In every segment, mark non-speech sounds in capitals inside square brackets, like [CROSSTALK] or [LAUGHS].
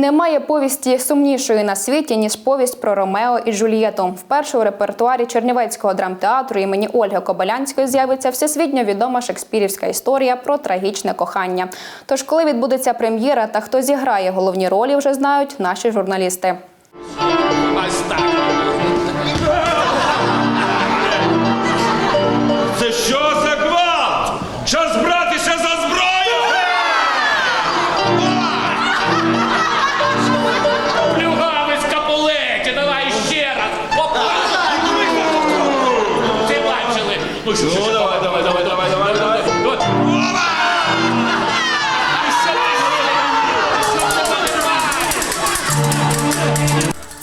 Немає повісті сумнішої на світі ніж повість про Ромео і Джульєту. Вперше у репертуарі Чернівецького драмтеатру імені Ольги Кобилянської з'явиться всесвітньо відома шекспірівська історія про трагічне кохання. Тож, коли відбудеться прем'єра та хто зіграє головні ролі, вже знають наші журналісти. Look,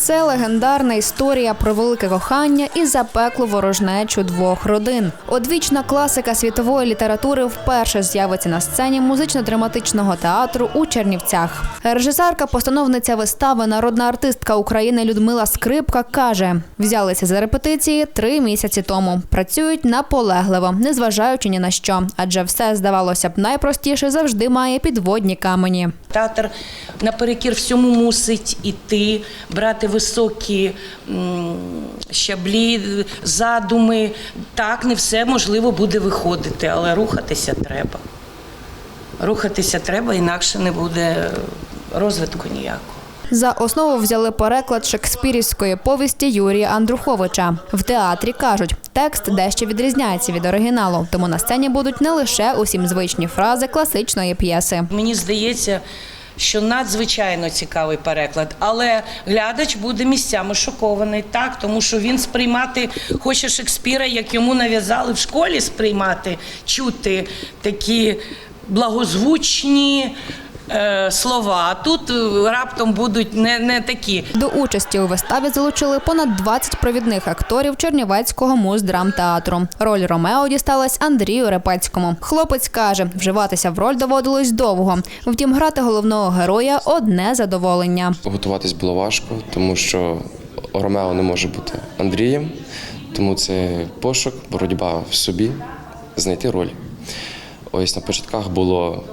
Це легендарна історія про велике кохання і запеклу ворожнечу двох родин. Одвічна класика світової літератури вперше з'явиться на сцені музично-драматичного театру у Чернівцях. Режисерка, постановниця вистави, народна артистка України Людмила Скрипка каже: взялися за репетиції три місяці тому. Працюють наполегливо, незважаючи ні на що, адже все здавалося б найпростіше завжди має підводні камені. Театр наперекір всьому мусить іти, брати високі щаблі, задуми. Так, не все можливо буде виходити, але рухатися треба. Рухатися треба, інакше не буде розвитку ніякого. За основу взяли переклад шекспірівської повісті Юрія Андруховича. В театрі кажуть, текст дещо відрізняється від оригіналу, тому на сцені будуть не лише усім звичні фрази класичної п'єси. Мені здається, що надзвичайно цікавий переклад, але глядач буде місцями шокований, так, тому що він сприймати хоче Шекспіра, як йому нав'язали в школі сприймати, чути такі благозвучні. Е, Слова тут е, раптом будуть не, не такі. До участі у виставі залучили понад 20 провідних акторів Чернівецького муздрамтеатру. Роль Ромео дісталась Андрію Репецькому. Хлопець каже, вживатися в роль доводилось довго. Втім, грати головного героя одне задоволення. Готуватись було важко, тому що Ромео не може бути Андрієм, тому це пошук, боротьба в собі, знайти роль. Ось на початках було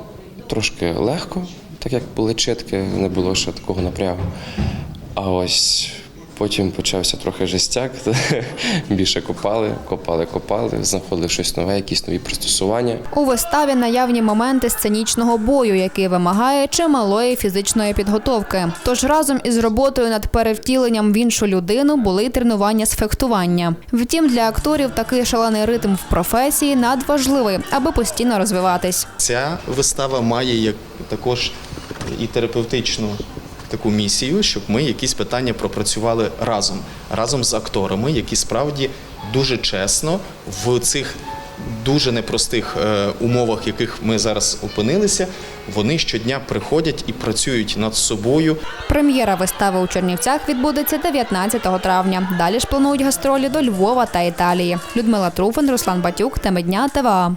трошки легко, так як були читки, не було ще такого напрягу. А ось потім почався трохи жестяк, [LAUGHS] більше копали, копали, копали, знаходили щось нове, якісь нові пристосування. У виставі наявні моменти сценічного бою, який вимагає чималої фізичної підготовки. Тож разом із роботою над перевтіленням в іншу людину були й тренування з фехтування. Втім, для акторів такий шалений ритм в професії надважливий, аби постійно розвиватись. Ця вистава має як також і терапевтичну таку місію, щоб ми якісь питання пропрацювали разом, разом з акторами, які справді дуже чесно в цих дуже непростих е, умовах, яких ми зараз опинилися, вони щодня приходять і працюють над собою. Прем'єра вистави у Чернівцях відбудеться 19 травня. Далі ж планують гастролі до Львова та Італії. Людмила Труфан, Руслан Батюк, Теми дня ТВА.